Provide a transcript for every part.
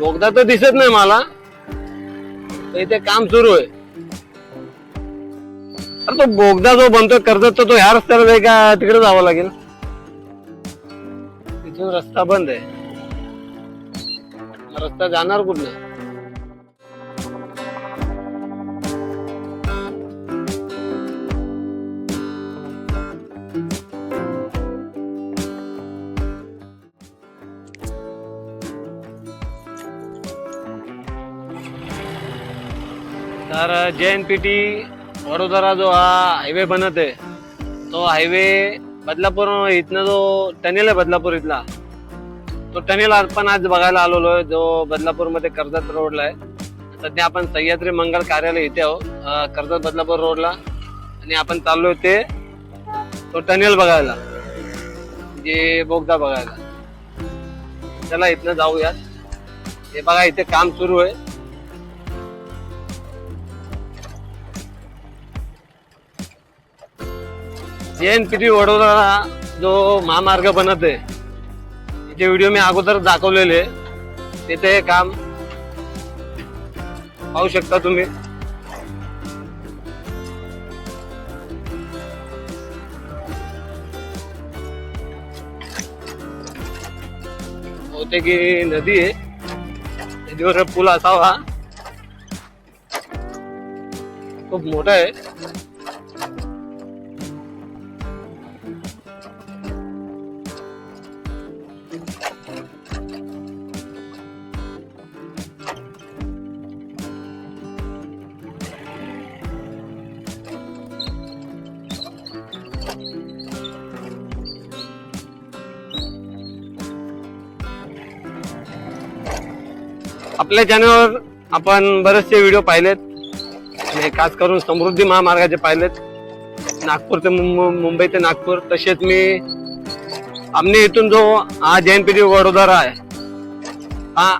बोगदा तर दिसत नाही मला. इथे काम सुरू आहे. अरे तो बोगदा जो बनतोय कर्जत तर तो ह्या रस्त्याला जाईल का? तिकडे जावं लागेल. तिथून रस्ता बंद आहे. रस्ता जाणार कुठनं? तर जे एन पी टी वडोदरा जो हा हायवे बनत आहे तो हायवे बदलापूर इथनं जो टनेल आहे बदलापूर इथला तो टनेल आपण आज बघायला आलेलो आहे जो बदलापूरमध्ये कर्जत रोडला आहे. सध्या आपण सह्याद्री मंगल कार्यालय इथे आहोत कर्जत बदलापूर रोडला. आणि आपण चाललोय ते तो टनेल बघायला जे बोगदा बघायला. चला इथनं जाऊयात. हे बघा इथे काम सुरू आहे. एन पी टी वडोदरा जो महामार्ग बनत आहे त्याचे व्हिडिओ मी अगोदर दाखवलेले तिथे हे काम पाहू शकता तुम्ही. बहुतेक ही नदी आहे. नदीवर पूल असावा. खूप मोठा आहे. आपल्या चॅनलवर आपण बरेचसे व्हिडिओ पाहिलेत. आणि खास करून समृद्धी महामार्गाचे पाहिलेत. नागपूर ते मुंबई ते नागपूर. तसेच मी आमने इथून जो हा जैन पीडी वडोदरा आहे. हा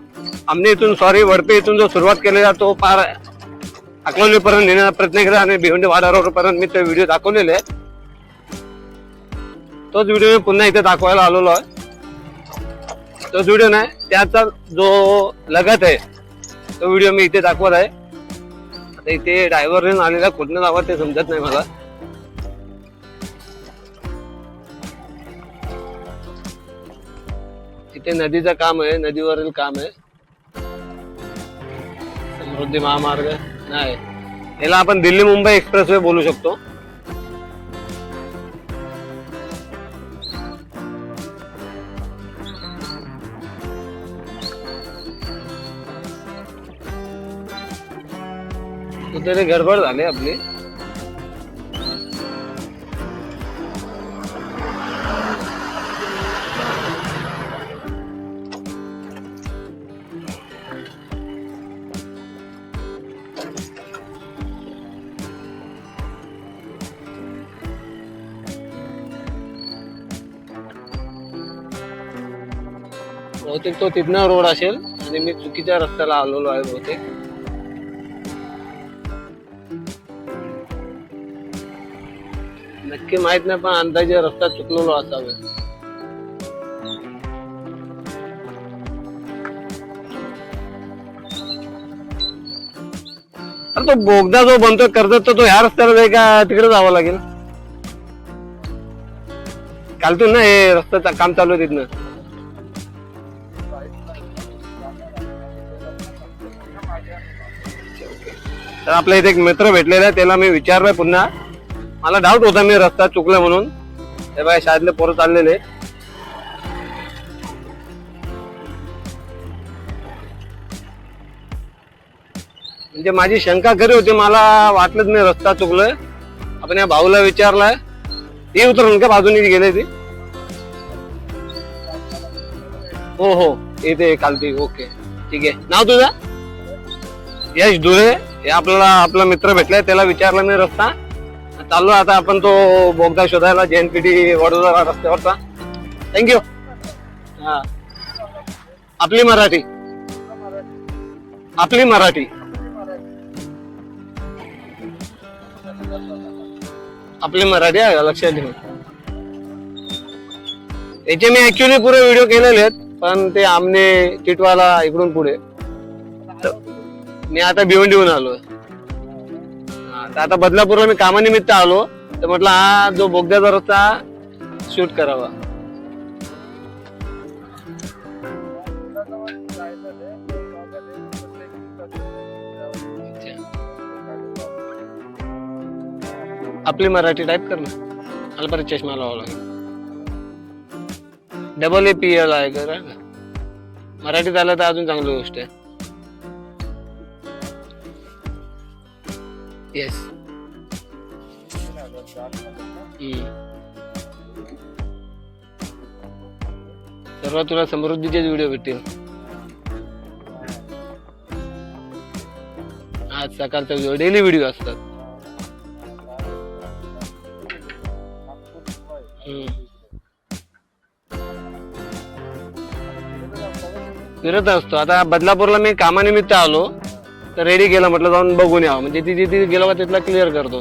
आमने इथून सॉरी वडपे इथून जो सुरुवात केलेला तो पार अकलवलीपर्यंत नेण्याचा प्रयत्न केला आणि भिवंडी वाडा मी ते व्हिडिओ दाखवलेले. आहेत तोच व्हिडिओ मी पुन्हा इथे दाखवायला आलेलो आहे. तो व्हिडिओ नाही त्याचा जो लगत आहे तो व्हिडिओ मी इथे दाखवत आहे. आता इथे ड्रायव्हर आलेला कुठनं जावं ते समजत नाही मला. इथे नदीचं काम आहे नदीवरील काम आहे. समृद्धी महामार्ग नाही. याला आपण दिल्ली मुंबई एक्सप्रेस वे बोलू शकतो. कुठेतरी गडबड झाली आपली. बहुतेक तो तिथनं रोड असेल आणि मी चुकीच्या रस्त्याला आलेलो आहे बहुतेक. नक्की माहीत नाही पण अंदाजे रस्ता चुकलेलो असावे. अरे तो बोगदा जो बनतोय कर्जत तर तो ह्या रस्त्याला जाईल का तिकडे जावं लागेल? कालतून ना हे रस्त्याचं काम चालू आहे तिथनं. तर आपल्या इथे एक मित्र भेटलेला आहे त्याला मी विचारलंय पुन्हा. मला डाऊट होता मी रस्ता चुकला म्हणून. ते बघा शाळेतले पोरं चाललेले. म्हणजे माझी शंका खरी होती मला वाटलंच नाही रस्ता चुकलोय. आपण या भाऊला विचारलाय. ती उतरून का बाजूने गेले ती? हो हो. येते कालती ओके. ठीक आहे. नाव तुझं? यश धुळे हे आपल्याला आपला मित्र भेटलाय. त्याला विचारला मी रस्ता. चाललो आता आपण तो बोगदा शोधायला जेएनपीटी वडोदरा रस्त्यावरचा. थँक्यू हा. आपली मराठी. आपली मराठी. आपली मराठी आहे लक्षात ठेव. याचे मी ऍक्च्युली पुरे व्हिडिओ केलेले आहेत पण ते आमने चिटवाला इकडून पुढे. तर मी आता भिवंडीहून आलोय. आहे तर आता बदलापूरला मी कामानिमित्त आलो. तर म्हटलं हा जो बोगद्याचा रस्ता शूट करावा. आपली मराठी टाईप कर ना. मला परत चष्मा लावा लागेल. डबल ए पी एल आहे का मराठीत आलं तर अजून चांगली गोष्ट आहे. येस सर्व तुला समृद्धीचेच व्हिडिओ भेटतील. आज सकाळचा व्हिडिओ डेली व्हिडिओ असतात. फिरत असतो. आता बदलापूरला मी कामानिमित्त आलो. तर रेडी केला म्हटलं जाऊन बघून यावं. म्हणजे तिथे तिथे गेला तिथला क्लिअर करतो.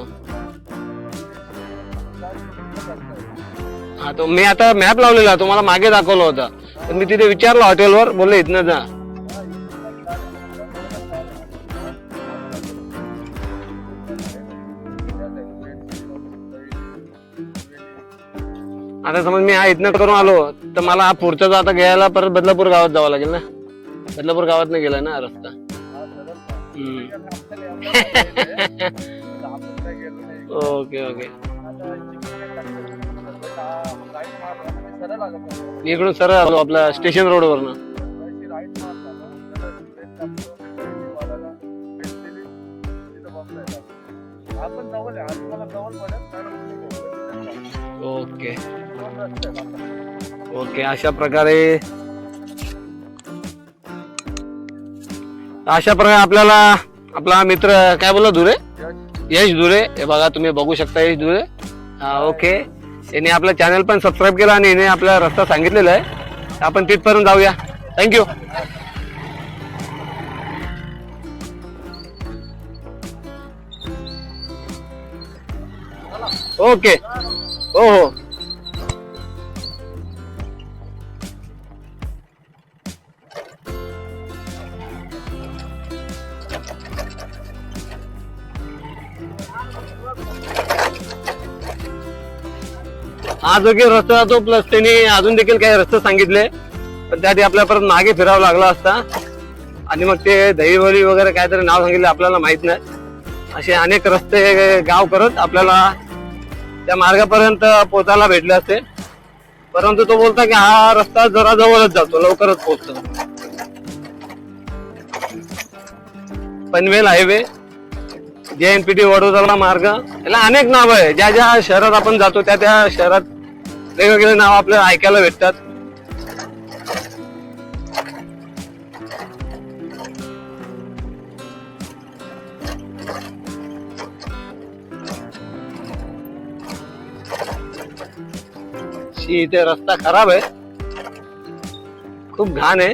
हा तो मी आता मॅप लावलेला तुम्हाला मागे दाखवला होता. तर मी तिथे विचारलो हॉटेलवर बोलले इथनं जा. आता समज मी हा इथनं करून आलो तर मला हा पुढचा आता घ्यायला परत बदलापूर गावात जावं लागेल ना? बदलापूर गावात नाही गेला ना रस्ता. Okay okay. इकडून सरळ आलो आपल्या स्टेशन रोडवरनं आपण ओके. ओके अशा प्रकारे अशा प्रकारे आपल्याला आपला मित्र काय बोलला धुरे? यश, धुरे. हे बघा तुम्ही बघू शकता यश धुरे. हा ओके. याने आपलं चॅनल पण सबस्क्राईब केला आणि याने आपला रस्ता सांगितलेला आहे. आपण तिथपर्यंत जाऊया. Thank you okay. हो हो. हा जो की रस्ता जातो प्लस त्यांनी अजून देखील काही रस्ते सांगितले. पण त्यासाठी आपल्याला परत मागे फिरावं लागला असता. आणि मग ते दहीवली वगैरे काहीतरी नाव सांगितले आपल्याला माहीत नाही. असे अनेक रस्ते गाव करत आपल्याला त्या मार्गापर्यंत पोचायला भेटले असते. परंतु तो बोलता की हा रस्ता जरा जवळच जातो लवकरच पोहोचतो. Panvel highway J N P T Vadodara मार्ग याला अनेक नाव आहे ज्या ज्या शहरात आपण जातो त्या त्या शहरात वेगवेगळे नाव आपल्याला ऐकायला भेटतात. शी, इथे रस्ता खराब आहे. खूप घाण आहे.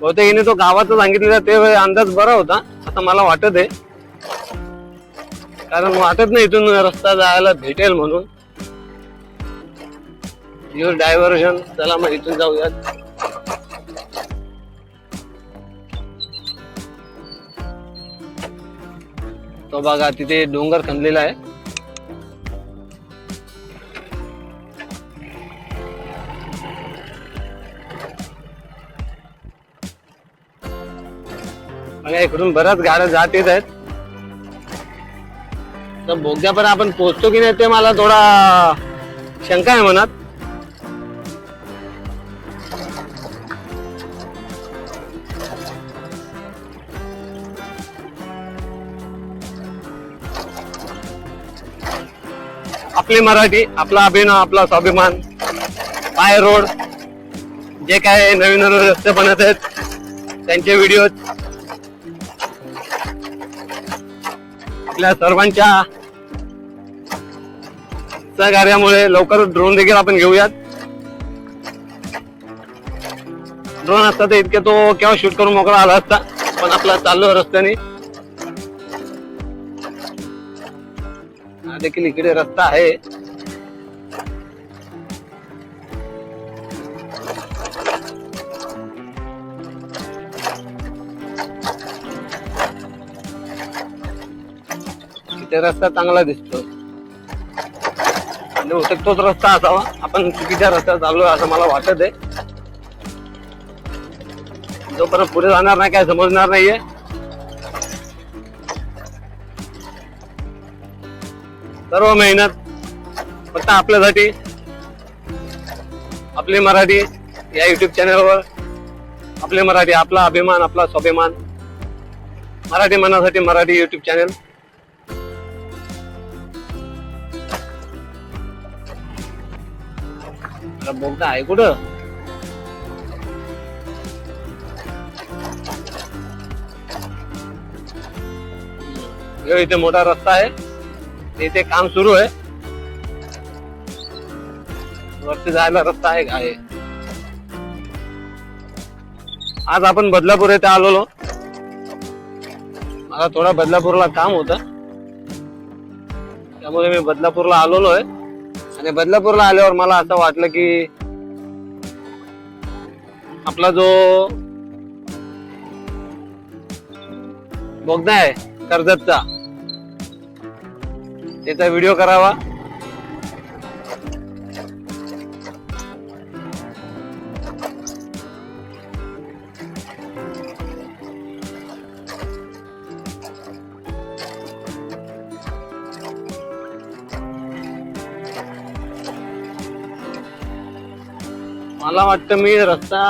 बहुतेक हिने तो गावाचं सांगितलेला ते अंदाज बरा होता. असं मला वाटत आहे. कारण वाटत नाही इथून रस्ता जायला भेटेल म्हणून. युअर डायव्हर्जन चला मग इथून जाऊयात. तो बघा तिथे डोंगर खणलेला आहे. बघा इकडून बऱ्याच गाड्या जात येत आहेत. तर बोगद्यापर्यंत आपण पोहोचतो की नाही ते मला थोडा शंका आहे मनात. आपली मराठी आपला अभिनव आपला स्वाभिमान पाय रोड जे काय नवीन नवीन रस्ते बनत आहेत त्यांचे व्हिडिओ आपल्या सर्वांच्या सहकार्यामुळे लवकर ड्रोन देखील आपण घेऊयात. ड्रोन असता तर इतके तो केव्हा शूट करून मोकळा आला असता पण आपला चाललो रस्त्याने. देखील इकडे रस्ता आहे. रस्ता चांगला दिसतो. म्हणजे बहुतेक तोच रस्ता असावा. आपण चुकीच्या रस्त्यात चालू असं मला वाटत आहे जोपर्यंत पुढे जाणार नाही काय समजणार नाहीये. सर्व मेहनत फक्त आपल्यासाठी. आपली मराठी या युट्यूब चॅनलवर आपली मराठी आपला अभिमान आपला स्वाभिमान. मराठी मनासाठी मराठी युट्यूब चॅनल बोलता आहे कुठं ह्यो इथे मोठा रस्ता आहे इथे काम सुरू आहे वरती जायला रस्ता आहे का आज आपण बदलापूर येथे आलेलो मला थोडा बदलापूरला काम होतं. त्यामुळे मी बदलापूरला आलेलो आहे. आणि बदलापूरला आल्यावर मला असं वाटलं की आपला जो बोगदा आहे कर्जतचा त्याचा व्हिडिओ करावा. मला वाटतं मी रस्ता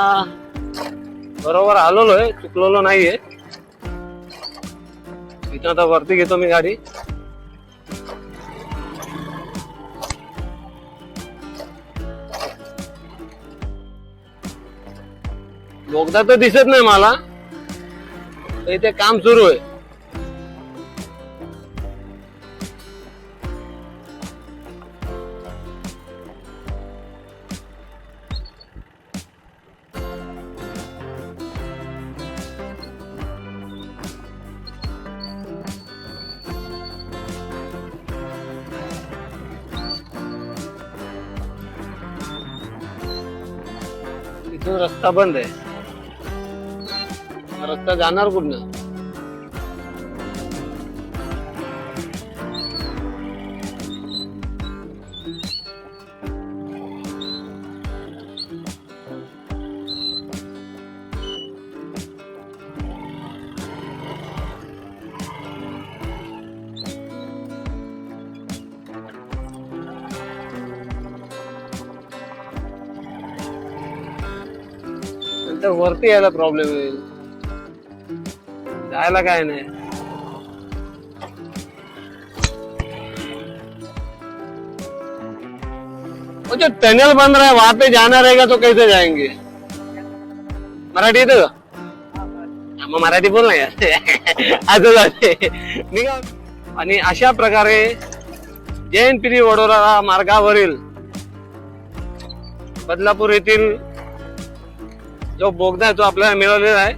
बरोबर आलेलो आहे चुकलेलो नाहीये. इथं आता वरती घेतो मी गाडी. बोगदा तर दिसत नाही मला तर इथे काम सुरू आहे. रस्ता बंद आहे. रस्ता जाणार कुठनं? नंतर वरती यायला प्रॉब्लेम येईल जायला काय नाही. वो जो टनल बन रहा है वहां पे जाना रहेगा तो कैसे जाएंगे? मराठी तो? मग मराठी बोल ना आज असं आणि अशा प्रकारे जैन पिढी वडोरा मार्गावरील बदलापूर येथील जो बोगदा आहे तो आपल्याला मिळवलेला आहे.